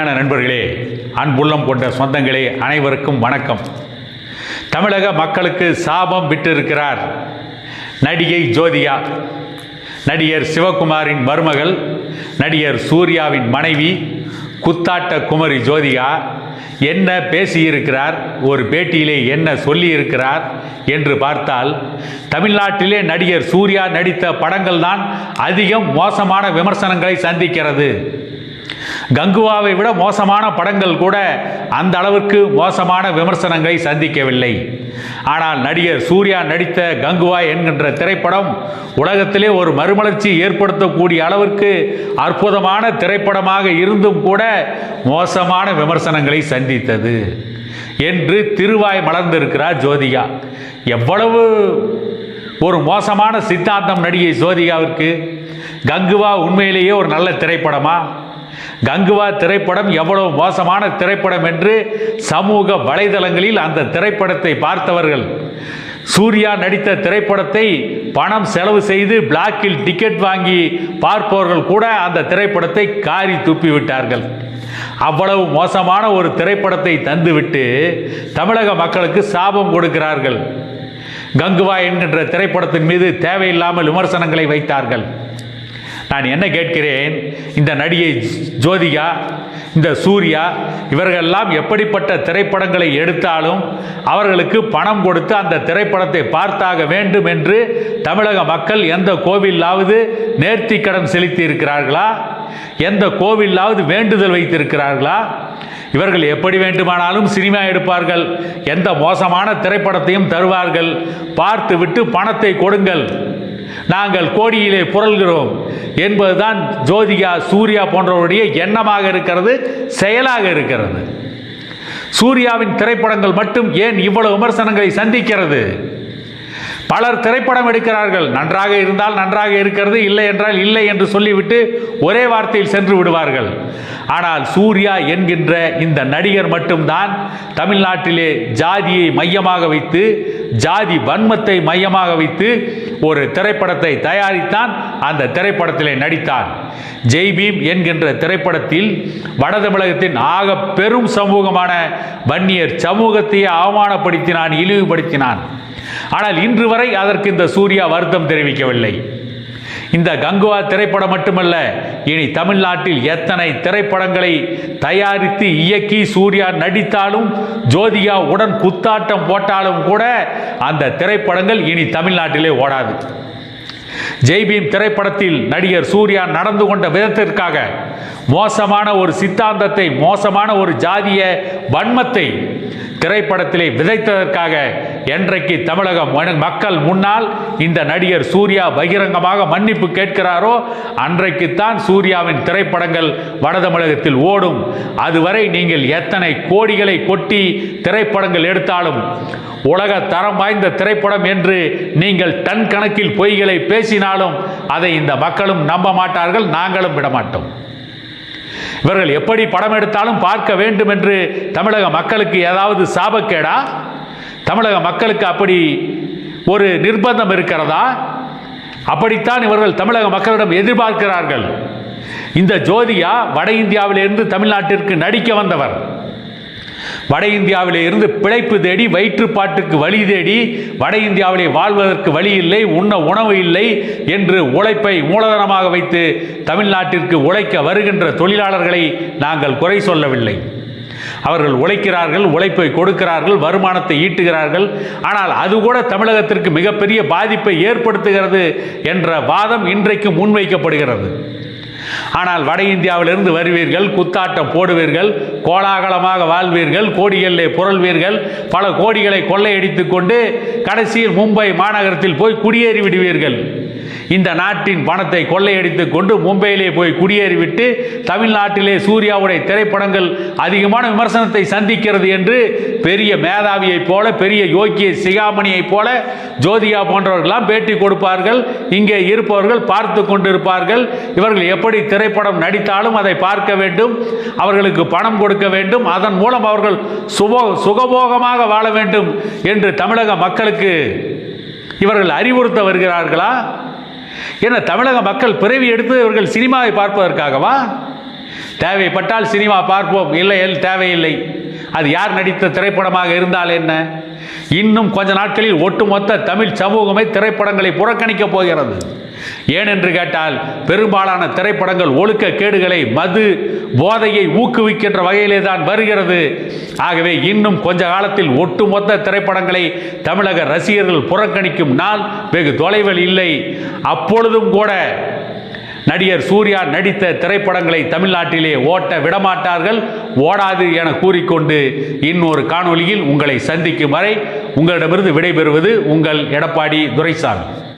இனிமையான நண்பர்களே அன்புள்ளம் கொண்ட சொந்தங்களே அனைவருக்கும் வணக்கம். தமிழக மக்களுக்கு சாபம் விட்டிருக்கிறார் நடிகை ஜோதிகா. நடிகர் சிவகுமாரின் மருமகள் நடிகர் சூர்யாவின் மனைவி குத்தாட்ட குமரி ஜோதிகா. என்ன பேசியிருக்கிறார் ஒரு பேட்டியிலே என்ன சொல்லியிருக்கிறார் என்று பார்த்தால் தமிழ்நாட்டிலே நடிகர் சூர்யா நடித்த படங்கள் தான் அதிகம் மோசமான விமர்சனங்களை சந்திக்கிறது. கங்குவாவை விட மோசமான படங்கள் கூட அந்த அளவிற்கு மோசமான விமர்சனங்களை சந்திக்கவில்லை. ஆனால் நடிகர் சூர்யா நடித்த கங்குவா என்கின்ற திரைப்படம் உலகத்திலே ஒரு மறுமலர்ச்சி ஏற்படுத்தக்கூடிய அளவிற்கு அற்புதமான திரைப்படமாக இருந்தும் கூட மோசமான விமர்சனங்களை சந்தித்தது என்று திருவாய் மலர்ந்திருக்கிறார் ஜோதிகா. எவ்வளவு ஒரு மோசமான சித்தாந்தம் நடிகை ஜோதிகாவிற்கு? கங்குவா உண்மையிலேயே ஒரு நல்ல திரைப்படமா? கங்குவா திரைப்படம் எவ்வளவு மோசமான திரைப்படம் என்று சமூக வலைதளங்களில் அந்த திரைப்படத்தை பார்த்தவர்கள். சூர்யா நடித்த திரைப்படத்தை பணம் செலவு செய்து பிளாக்கில் டிக்கெட் வாங்கி பார்ப்பவர்கள் கூட அந்த திரைப்படத்தை காரி துப்பி விட்டார்கள் அவ்வளவு மோசமான ஒரு திரைப்படத்தை தந்துவிட்டு தமிழக மக்களுக்கு சாபம் கொடுக்கிறார்கள். கங்குவா என்கின்ற திரைப்படத்தின் மீது தேவையில்லாமல் விமர்சனங்களை வைத்தார்கள். நான் என்ன கேட்கிறேன்? இந்த நடிகை ஜோதிகா இந்த சூர்யா இவர்களெல்லாம் எப்படிப்பட்ட திரைப்படங்களை எடுத்தாலும் அவர்களுக்கு பணம் கொடுத்து அந்த திரைப்படத்தை பார்த்தாக வேண்டும் என்று தமிழக மக்கள் எந்த கோவிலாவது நேர்த்தி கடன் செலுத்தி இருக்கிறார்களா எந்த கோவிலாவது வேண்டுதல் வைத்திருக்கிறார்களா? இவர்கள் எப்படி வேண்டுமானாலும் சினிமா எடுப்பார்கள். எந்த மோசமான திரைப்படத்தையும் தருவார்கள். பார்த்துவிட்டு பணத்தை கொடுங்கள். நாங்கள் கோடியிலே புரள்கிறோம் என்பதுதான் ஜோதிகா சூர்யா போன்றவருடைய எண்ணமாக இருக்கிறது செயலாக இருக்கிறது. சூர்யாவின் திரைப்படங்கள் மட்டும் ஏன் இவ்வளவு விமர்சனங்களை சந்திக்கிறது? பலர் திரைப்படம் எடுக்கிறார்கள். நன்றாக இருந்தால் நன்றாக இருக்கிறது இல்லை என்றால் இல்லை என்று சொல்லிவிட்டு ஒரே வார்த்தையில் சென்று விடுவார்கள். ஆனால் சூர்யா என்கின்ற இந்த நடிகர் மட்டும்தான் தமிழ்நாட்டிலே ஜாதியை மையமாக வைத்து ஜாதி வன்மத்தை மையமாக வைத்து ஒரு திரைப்படத்தை தயாரித்தான் அந்த திரைப்படத்திலே நடித்தான். ஜெய்பீம் என்கின்ற திரைப்படத்தில் வட தமிழகத்தின் ஆக பெரும் சமூகமான வன்னியர் சமூகத்தையே அவமானப்படுத்தினான் இழிவுபடுத்தினான். ஆனால் இன்று வரை அதற்கு இந்த சூர்யா வருத்தம் தெரிவிக்கவில்லை. இந்த கங்குவா திரைப்படம் மட்டுமல்ல இனி தமிழ்நாட்டில் எத்தனை திரைப்படங்களை தயாரித்து இயக்கி சூர்யா நடித்தாலும் ஜோதிகா உடன் குத்தாட்டம் போட்டாலும் கூட அந்த திரைப்படங்கள் இனி தமிழ்நாட்டிலே ஓடாது. ஜெய்பீம் திரைப்படத்தில் நடிகர் சூர்யா நடந்து கொண்ட விதத்திற்காக மோசமான ஒரு சித்தாந்தத்தை மோசமான ஒரு ஜாதிய வன்மத்தை திரைப்படத்திலே விதைத்ததற்காக என்றைக்கு தமிழகம் மக்கள் முன்னால் இந்த நடிகர் சூர்யா பகிரங்கமாக மன்னிப்பு கேட்கிறாரோ அன்றைக்குத்தான் சூர்யாவின் திரைப்படங்கள் வடதமிழகத்தில் ஓடும். அதுவரை நீங்கள் எத்தனை கோடிகளை கொட்டி திரைப்படங்கள் எடுத்தாலும் உலக தரம் வாய்ந்த திரைப்படம் என்று நீங்கள் டன் கணக்கில் பொய்களை பேசினாலும் அதை இந்த மக்களும் நம்ப மாட்டார்கள் நாங்களும் விட மாட்டோம். இவர்கள் எப்படி படம் எடுத்தாலும் பார்க்க வேண்டும் என்று தமிழக மக்களுக்கு ஏதாவது சாபக்கேடா? தமிழக மக்களுக்கு அப்படி ஒரு நிர்பந்தம் இருக்கிறதா? அப்படித்தான் இவர்கள் தமிழக மக்களிடம் எதிர்பார்க்கிறார்கள். இந்த ஜோதியா வட இந்தியாவிலிருந்து தமிழ்நாட்டிற்கு நடிக்க வந்தவர். வட இந்தியாவிலே இருந்து பிழைப்பு தேடி வயிற்றுப்பாட்டுக்கு வழி தேடி வட இந்தியாவிலே வாழ்வதற்கு வழி இல்லை உண்ண உணவு இல்லை என்று உழைப்பை மூலதனமாக வைத்து தமிழ்நாட்டிற்கு உழைக்க வருகின்ற தொழிலாளர்களை நாங்கள் குறை சொல்லவில்லை. அவர்கள் உழைக்கிறார்கள் உழைப்பை கொடுக்கிறார்கள் வருமானத்தை ஈட்டுகிறார்கள். ஆனால் அது கூட தமிழகத்திற்கு மிகப்பெரிய பாதிப்பை ஏற்படுத்துகிறது என்ற வாதம் இன்றைக்கு முன்வைக்கப்படுகிறது. ஆனால் வட இந்தியாவிலிருந்து வருவீர்கள் குத்தாட்டம் போடுவீர்கள் கோலாகலமாக வாழ்வீர்கள் கோடிகளிலே புரள்வீர்கள் பல கோடிகளை கொள்ளையடித்துக்கொண்டு கடைசியில் மும்பை மாநகரத்தில் போய் குடியேறி விடுவீர்கள். இந்த நாட்டின் பணத்தை கொள்ளையடித்து கொண்டு மும்பையிலே போய் குடியேறிவிட்டு தமிழ்நாட்டிலே சூர்யாவுடைய திரைப்படங்கள் அதிகமான விமர்சனத்தை சந்திக்கிறது என்று பெரிய மேதாவியைப் போல பெரிய யோக்கிய சிகாமணியைப் போல ஜோதிகா போன்றவர்களாம் பேட்டி கொடுப்பார்கள். இங்கே இருப்பவர்கள் பார்த்து கொண்டிருப்பார்கள். இவர்கள் எப்படி திரைப்படம் நடித்தாலும் அதை பார்க்க வேண்டும். அவர்களுக்கு பணம் கொடுக்க வேண்டும். அதன் மூலம் அவர்கள் சுபோ சுகபோகமாக வாழ வேண்டும் என்று தமிழக மக்களுக்கு இவர்கள் அறிவுறுத்த வருகிறார்களா? என தமிழக மக்கள் பிறவி எடுத்து இவர்கள் சினிமாவை பார்ப்பதற்காகவா? தேவைப்பட்டால் சினிமா பார்ப்போம். இல்லை தேவையில்லை. அது யார் நடித்த திரைப்படமாக இருந்தால் என்ன? இன்னும் கொஞ்ச நாட்களில் ஒட்டுமொத்த தமிழ் சமூகமே திரைப்படங்களை புறக்கணிக்கப் போகிறது. ஏனென்று கேட்டால் பெரும்பாலான திரைப்படங்கள் ஒழுக்க கேடுகளை மது போதையை ஊக்குவிக்கின்ற வகையிலே தான் வருகிறது. ஆகவே இன்னும் கொஞ்ச காலத்தில் ஒட்டுமொத்த திரைப்படங்களை தமிழக ரசிகர்கள் புறக்கணிக்கும் நாள் வெகு தொலைவில் இல்லை. அப்பொழுதும் கூட நடிகர் சூர்யா நடித்த திரைப்படங்களை தமிழ்நாட்டிலே ஓட்ட விடமாட்டார்கள். ஓடாது என கூறிக்கொண்டு இன்னொரு காணொளியில் உங்களை சந்திக்கும் வரை உங்களிடமிருந்து விடைபெறுவது உங்கள் எடப்பாடி துரைசாமி.